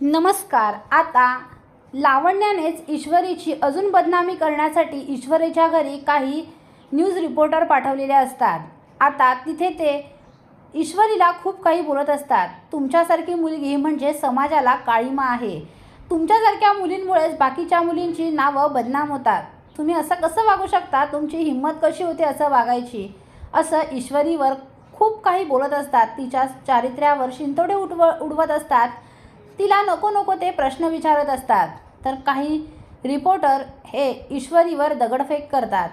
नमस्कार. आता लावण्यानेच ईश्वरीची अजून बदनामी करण्यासाठी ईश्वरीच्या घरी काही न्यूज रिपोर्टर पाठवलेले असतात. आता तिथे ते ईश्वरीला खूप काही बोलत असतात. तुमच्यासारखी मुलगी म्हणजे समाजाला काळीमा आहे. तुमच्यासारख्या मुलींमुळेच बाकीच्या मुलींची नावं बदनाम होतात. तुम्ही असं कसं वागू शकता? तुमची हिंमत कशी होते असं वागायची? असं ईश्वरीवर खूप काही बोलत असतात. तिच्या चारित्र्यावर शिंतोडे उठव उडवत असतात. तिला नको नको ते प्रश्न विचारत असतात. तर काही रिपोर्टर हे ईश्वरीवर दगडफेक करतात.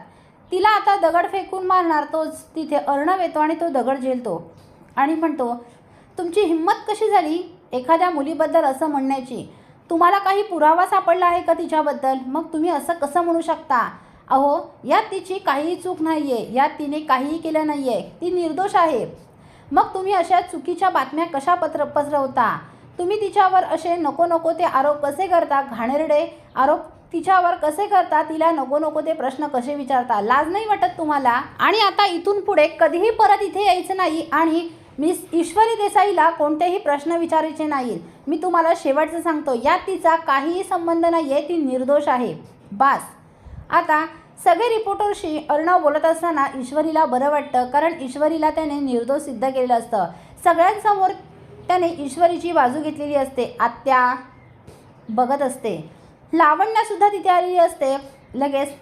तिला आता दगड फेकून मारणार तोच तिथे अर्णव येतो आणि तो दगड झेलतो. आणि म्हणतो तुमची हिंमत कशी झाली एखाद्या मुलीबद्दल असं म्हणण्याची? तुम्हाला काही पुरावा सापडला आहे का तिच्याबद्दल? मग तुम्ही असं कसं म्हणू शकता? अहो यात तिची काहीही चूक नाही आहे यात तिने काहीही केलं नाही आहे ती निर्दोष आहे. मग तुम्ही अशा चुकीच्या बातम्या कशा पत्र पसरवता? तुम्ही तिच्यावर असे नको नको ते आरोप कसे करता? घाणेरडे आरोप तिच्यावर कसे करता? तिला नको नको ते प्रश्न कसे विचारता? लाज नाही वाटत तुम्हाला? आणि आता इथून पुढे कधीही परत इथे यायचं नाही आणि मिस ईश्वरी देसाईला कोणतेही प्रश्न विचारायचे नाहीत मी तुम्हाला शेवटचं सांगतो यात तिचा काहीही संबंध नाही आहे ती निर्दोष आहे. बास. आता सगळे रिपोर्टरशी अर्णव बोलत असताना ईश्वरीला बरं वाटतं कारण ईश्वरीला त्याने निर्दोष सिद्ध केलेलं असतं. सगळ्यांसमोर त्याने ईश्वरीची बाजू घेतलेली असते आत्या बघत असते. लावण्यासुद्धा तिथे आलेली असते. लगेच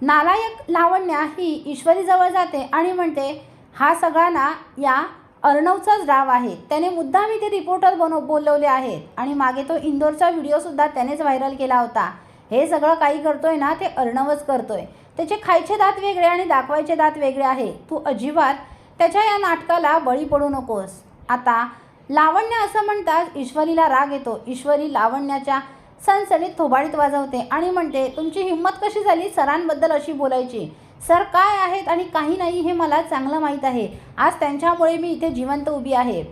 नालायक लावण्या ही ईश्वरीजवळ जाते आणि म्हणते हा सगळा ना या अर्णवचाच डाव आहे. त्याने मुद्दाम इथे रिपोर्टर बनव बोलवले आहेत आणि मागे तो इंदोरचा व्हिडिओसुद्धा त्यानेच व्हायरल केला होता. हे सगळं काही करतोय ना ते अर्णवच करतोय. त्याचे खायचे दात वेगळे आणि दाखवायचे दात वेगळे आहे. तू अजिबात त्याच्या या नाटकाला बळी पडू नकोस. आता लावण्य असं म्हणताच ईश्वरीला राग येतो. ईश्वरी लावण्याच्या सणसणीत थोबाडीत वाजवते आणि म्हणते तुमची हिंमत कशी झाली सरांबद्दल अशी बोलायची? सर काय आहेत आणि काही नाही हे मला चांगलं माहीत आहे. आज त्यांच्यामुळे मी इथे जिवंत उभी आहे.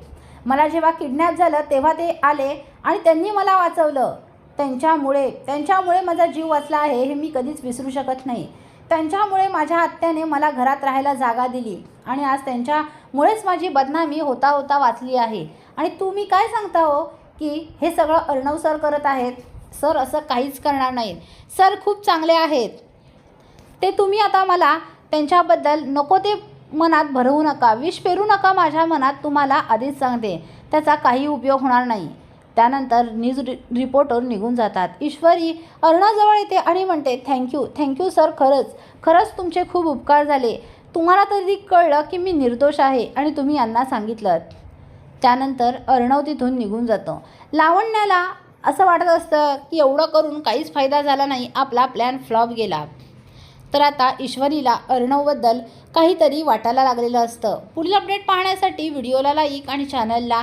मला जेव्हा किडनॅप झालं तेव्हा ते आले आणि त्यांनी मला वाचवलं. त्यांच्यामुळे त्यांच्यामुळे माझा जीव वाचला आहे हे मी कधीच विसरू शकत नाही. त्यांच्यामुळे माझ्या आत्याने मला घरात राहायला जागा दिली. आणि आज त्यांच्यामुळेच माझी बदनामी होता होता वाचली आहे. आणि तुम्ही काय सांगता हो की हे सगळं अर्णव सर करत आहेत? सर असं काहीच करणार नाहीत. सर खूप चांगले आहेत. ते तुम्ही आता मला त्यांच्याबद्दल नको ते मनात भरवू नका. विष पेरू नका माझ्या मनात तुम्हाला आधीच सांगते. त्याचा काही उपयोग होणार नाही. त्यानंतर न्यूज रि रिपोर्टर निघून जातात. ईश्वरी अरुणाजवळ येते आणि म्हणते थँक्यू थँक्यू सर खरंच. खरंच तुमचे खूप उपकार झाले. तुम्हाला तरी कळलं की मी निर्दोष आहे आणि तुम्ही यांना सांगितलं. त्यानंतर अर्णव तिथून निघून जातो. लावण्याला असं वाटत असतं की एवढं करून काहीच फायदा झाला नाही. आपला प्लॅन फ्लॉप गेला. तर आता ईश्वरीला अर्णवबद्दल काहीतरी वाटायला लागलेलं असतं. पुढील अपडेट पाहण्यासाठी व्हिडिओला लाईक आणि चॅनलला